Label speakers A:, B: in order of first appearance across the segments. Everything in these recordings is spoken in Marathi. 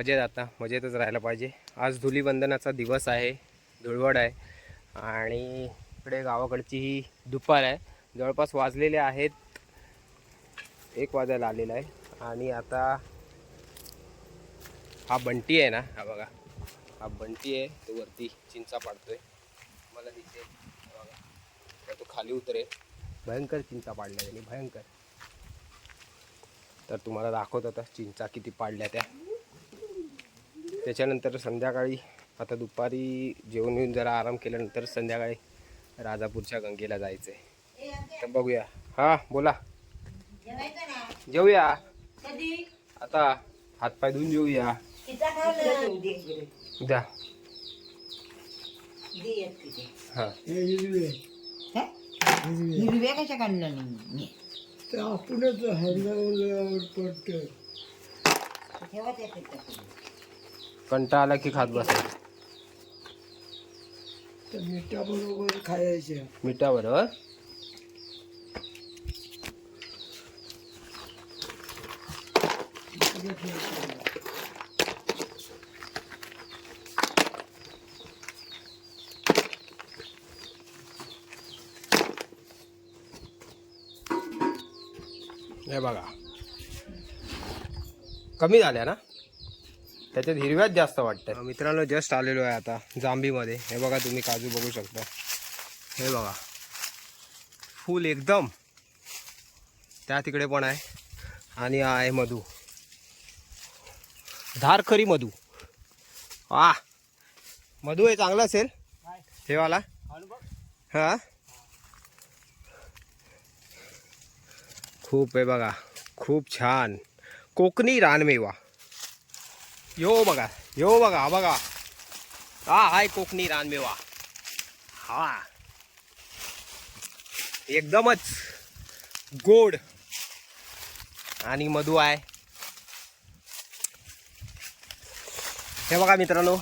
A: मजेत आता मजेतच राहायला पाहिजे. आज धुलीवंदनाचा दिवस आहे धुळवड आहे आणि इकडे गावाकडची ही दुपार आहे. जवळपास वाजलेले आहेत एक वाजायला आलेला आहे. आणि आता हा बंटी आहे ना हा बघा. हा बंटी आहे तो वरती चिंचा पाडतोय. मला दिसेल बघा. तर तो खाली उतरेल. भयंकर चिंचा पाडल्या त्यांनी भयंकर. तर तुम्हाला दाखवत आता चिंचा किती पाडल्या त्या. त्याच्यानंतर संध्याकाळी आता दुपारी जेवण येऊन जरा आराम केल्यानंतर संध्याकाळी राजापूरच्या गंगेला जायचं आहे तर बघूया. हां बोला.
B: जेवायचं
A: जेऊया. आता हातपाय धुवून जेऊया.
B: द्या.
A: उद्या हां.
B: हिरव्या कशा काढणार नाही मी
C: आपणच
B: ठेवा त्या
A: कंटा आला की खात बसा.
C: तर मिठाबरोबर खायच्या
A: मिठाबरोबर? हे बघा. कमी झाल्या ना? त्याच्यात हिरव्याच जास्त वाटतं मित्रांनो जस्ट आलेलो आहे आता जांबीमध्ये हे बघा तुम्ही काजू बघू शकता. हे बघा. फुल एकदम. त्या तिकडे पण आहे. आणि आहे मधू. धारखरी मधू. आ मधू हे चांगलं असेल. हे वाला. हा. खूप आहे बघा. खूप छान. कोकणी रानमेवा. यो बघा यो बघा हा बघा. हा हाय कोकणी रानमेवा. हा. एकदमच गोड आणि मधू आहे. हे बघा मित्रांनो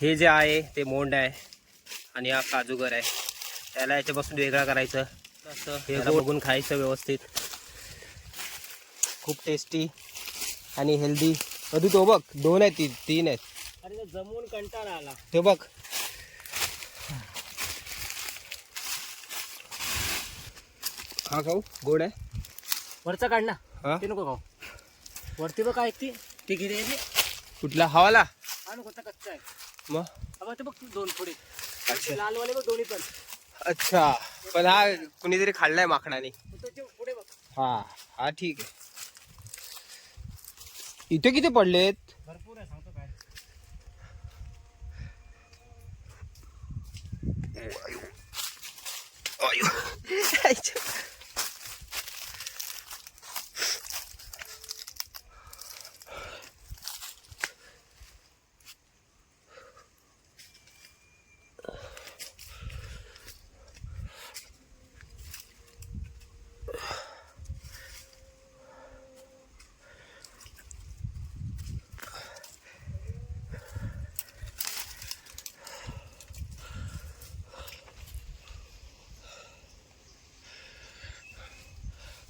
A: हे जे आहे ते मोंड आहे आणि हा काजूगर आहे. त्याला याच्यापासून वेगळा करायचं. हे बघून खायचं व्यवस्थित. खूप टेस्टी आणि हेल्दी मधू तो बघ दोन आहेत ती तीन आहेत.
C: अरे जमून कंटाळा आला.
A: ते बघ. हा खाऊ गोड आहे.
C: वरचा काढ ना.
A: हा?
C: ते नको खाऊ. वरती बघ काय ती. ती घिरी आहे
A: कुठला? हवाला?
C: हा नको आता कच्चा आहे.
A: मग?
C: अबा ते बघ दोन पुढे.
A: अच्छा.
C: लालवाले बघ दोन्ही पण.
A: अच्छा. पण हा कुणीतरी खाल्लाय माकडाने
C: तू पुढे बघ.
A: हा हा ठीक आहे. इथे किती पडलेत?
C: भरपूर आहे सांगतो काय.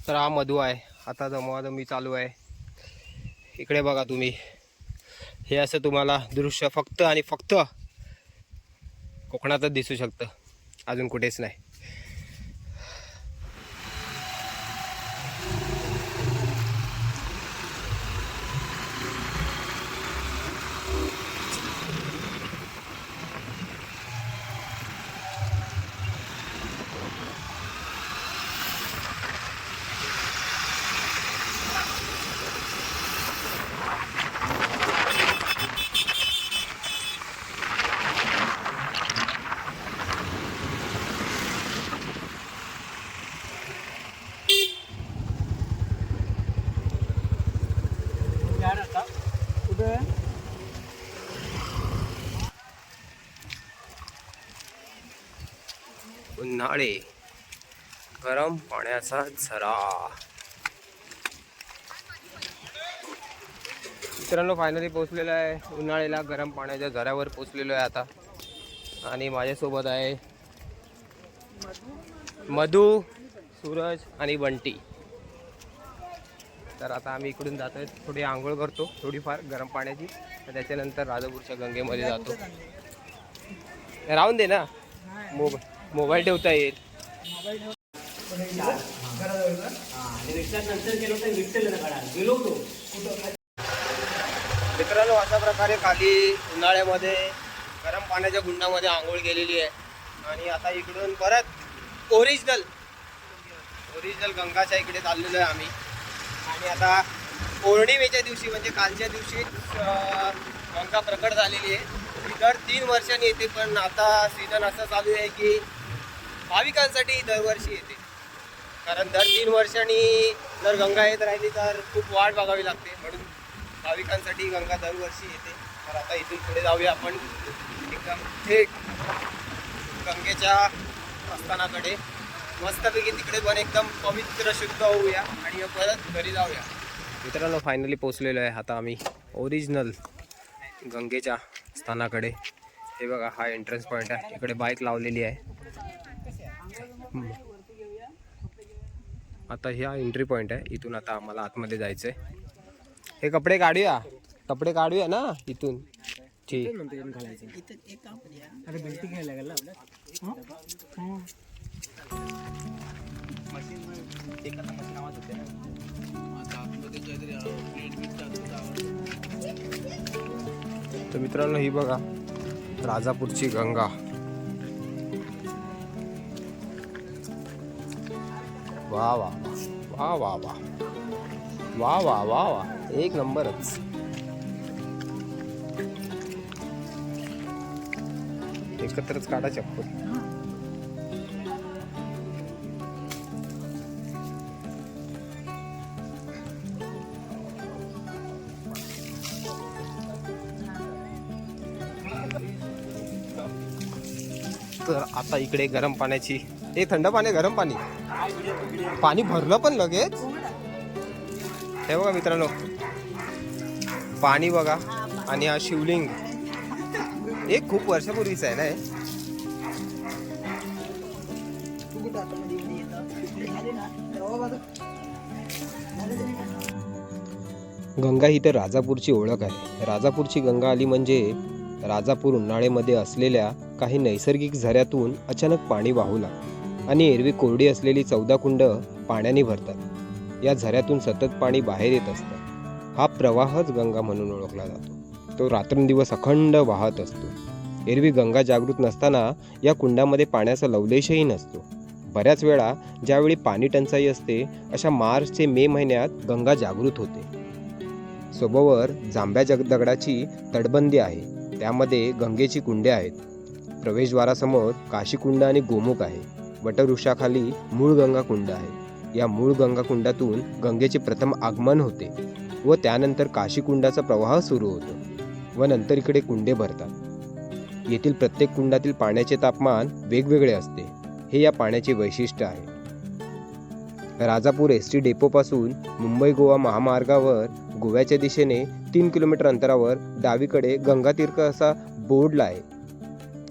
A: तर हा मधू आहे. आता दमवादमी चालू आहे. इकडे बघा तुम्ही. हे असं तुम्हाला दृश्य फक्त आणि फक्त कोकणातच दिसू शकतं. अजून कुठेच नाही. उन्हाळे गरम पाण्याचा झरा. मित्रांनो फायनली पोचलेलो आहे. उन्हाळ्याला गरम पाण्याच्या झऱ्यावर पोचलेलो आहे आता. आणि माझ्यासोबत आहे मधू सूरज आणि बंटी. तर आता आम्ही इकडून जातोय. थोडी आंघोळ करतो थोडीफार गरम पाण्याची. तर त्याच्यानंतर राजापूरच्या गंगेमध्ये जातो. राहून दे ना. मोब मोबाईल ठेवता येईल. मित्रांनो अशा प्रकारे खाली उन्हाळ्यामध्ये गरम पाण्याच्या गुंडामध्ये आंघोळ केलेली आहे. आणि आता इकडून परत ओरिजिनल ओरिजिनल गंगाच्या इकडे चाललेलो आहे आम्ही. आणि आता पौर्णिमेच्या दिवशी म्हणजे कालच्या दिवशी गंगा प्रकट झालेली आहे. दर तीन वर्षांनी येते पण आता सीझन असं चालू आहे की भाविकांसाठी दरवर्षी येते. कारण दर तीन वर्षांनी जर गंगा येत राहिली तर खूप वाट बघावी लागते. म्हणून भाविकांसाठी गंगा दरवर्षी येते. तर आता इथून पुढे जाऊया आपण. एकदम थेट गंगेच्या स्थानाकडे मस्तपैकी तिकडे पण एकदम पवित्र शुद्ध होऊया. आणि परत घरी जाऊया. मित्रांनो फायनली पोचलेलो आहे. आता आम्ही ओरिजिनल गंगेच्या स्थानाकडे. हे बघा हा एंट्रन्स पॉईंट आहे. इकडे बाईक लावलेली आहे. आता ह्या एंट्री पॉईंट आहे. इथून आता आम्हाला आतमध्ये जायचं आहे हे कपडे काढूया. कपडे काढूया ना इथून. ठीक. तर मित्रांनो ही बघा. राजापूरची गंगा. वा वा वा. वा वा वा. वा वा वा एक नंबरच. एकत्रच काढा चप्पल तर आता इकडे गरम पाण्याची हे थंड पाणी गरम पाणी. पाणी भरलं पण लगेच? हे बघा मित्रांनो. पाणी बघा आणि हा शिवलिंग. एक खूप वर्षापूर्वीच आहे ना हे? गंगा ही तर राजापूरची ओळख आहे. राजापूरची गंगा आली म्हणजे राजापूर उन्हाळ्यामध्ये असलेल्या काही नैसर्गिक झऱ्यातून अचानक पाणी वाहू लागते. आणि एरवी कोरडी असलेली चौदा कुंड पाण्याने भरतात. या झऱ्यातून सतत पाणी बाहेर येत असतं. हा प्रवाहच गंगा म्हणून ओळखला जातो. तो रात्रंदिवस अखंड वाहत असतो. एरवी गंगा जागृत नसताना या कुंडामध्ये पाण्याचा लवलेशही नसतो. बऱ्याच वेळा ज्यावेळी पाणी टंचाई असते अशा मार्च ते मे महिन्यात गंगा जागृत होते. सोबवर जांभ्या जग दगडाची तटबंदी आहे. त्यामध्ये गंगेची कुंडे आहेत. प्रवेशद्वारासमोर काशीकुंड आणि गोमुख आहे. वटवृक्षाखाली मूळ गंगा कुंड आहे. या मूळ गंगा कुंडातून गंगेचे प्रथम आगमन होते व त्यानंतर काशी कुंडाचा प्रवाह सुरू होतो व नंतर इकडे कुंडे भरतात. येथील प्रत्येक कुंडातील पाण्याचे तापमान वेगवेगळे असते. हे या पाण्याचे वैशिष्ट्य आहे. राजापूर एस टी डेपोपासून मुंबई गोवा महामार्गावर गोव्याच्या दिशेने तीन किलोमीटर अंतरावर डावीकडे गंगातीर्थ असा बोर्डला आहे.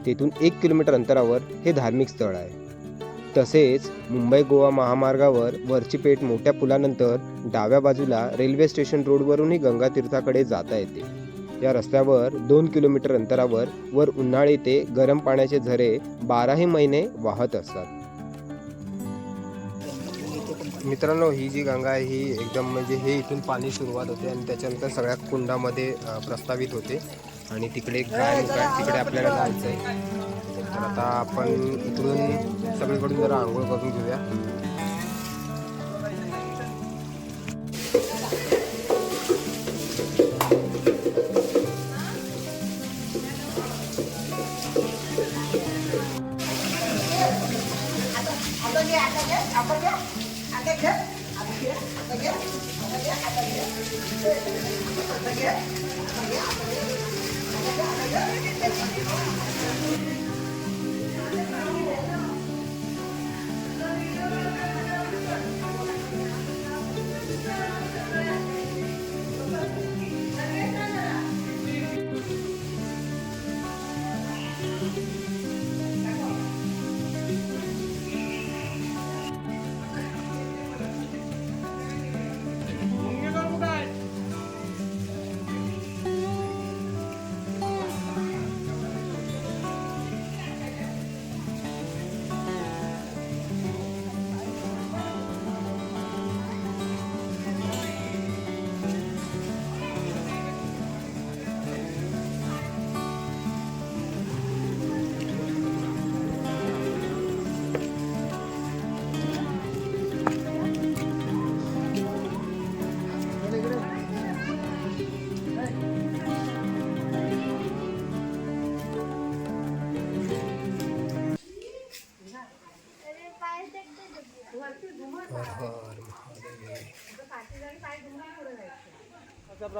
A: तेथून एक किलोमीटर अंतरावर हे धार्मिक स्थळ आहे. तसेच मुंबई गोवा महामार्गावर वरची पेठ मोठ्या पुलानंतर डाव्या बाजूला रेल्वे स्टेशन रोडवरूनही गंगातीर्थाकडे जाता येते. या रस्त्यावर दोन किलोमीटर अंतरावर वर उन्हाळी ते गरम पाण्याचे झरे बाराही महिने वाहत असतात. मित्रांनो ही जी गंगा आहे ही एकदम म्हणजे हे इथून पाणी सुरुवात होते आणि त्याच्यानंतर सगळ्या कुंडामध्ये प्रस्तावित होते. आणि तिकडे एक गाय तिकडे आपल्याला जायचं आहे तर आता आपण इकडून सगळीकडून जरा आंघोळ करून घेऊया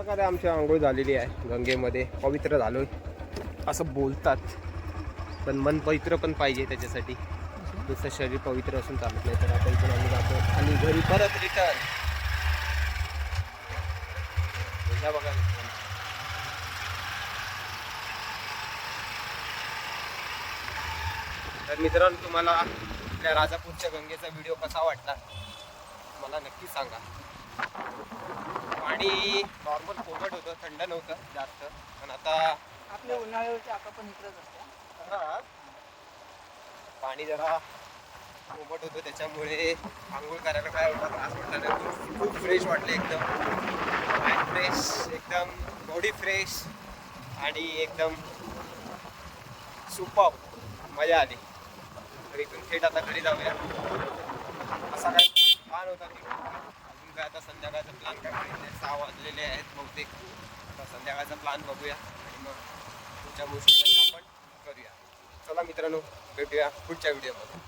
A: प्रकारे आमची आंघोळ झालेली आहे गंगेमध्ये पवित्र झालो असं बोलतात. पण मन पवित्र पण पाहिजे त्याच्यासाठी. दुसरं शरीर पवित्र असून चालत नाही तर आता इथून आम्ही जातो आणि घरी परत रिटर्न बघा तर मित्रांनो तुम्हाला आपल्या राजापूरच्या गंगेचा व्हिडिओ कसा वाटला? मला नक्की सांगा. पाणी नॉर्मल कोमट होतं थंड नव्हतं जास्त. पण आता
C: आपल्या उन्हाळ्यावरची आका पण इकडंच असते.
A: हा, पाणी जरा कोमट होतं त्याच्यामुळे आंघोळ करायला काय एवढा त्रास वाटला नाही. खूप फ्रेश वाटले एकदम. माइंड फ्रेश एकदम बॉडी फ्रेश आणि एकदम सुपर मजा आली. तर इथून थेट आता घरी जाऊया. असा काय प्लॅन होता अजून काय आता संध्याकाळचा प्लॅन काय माहिती सहा वाजलेले आहेत बहुतेक. आता संध्याकाळचा प्लॅन बघूया आणि मग पुढच्या गोष्टी आपण करूया. चला मित्रांनो भेटूया पुढच्या व्हिडिओमध्ये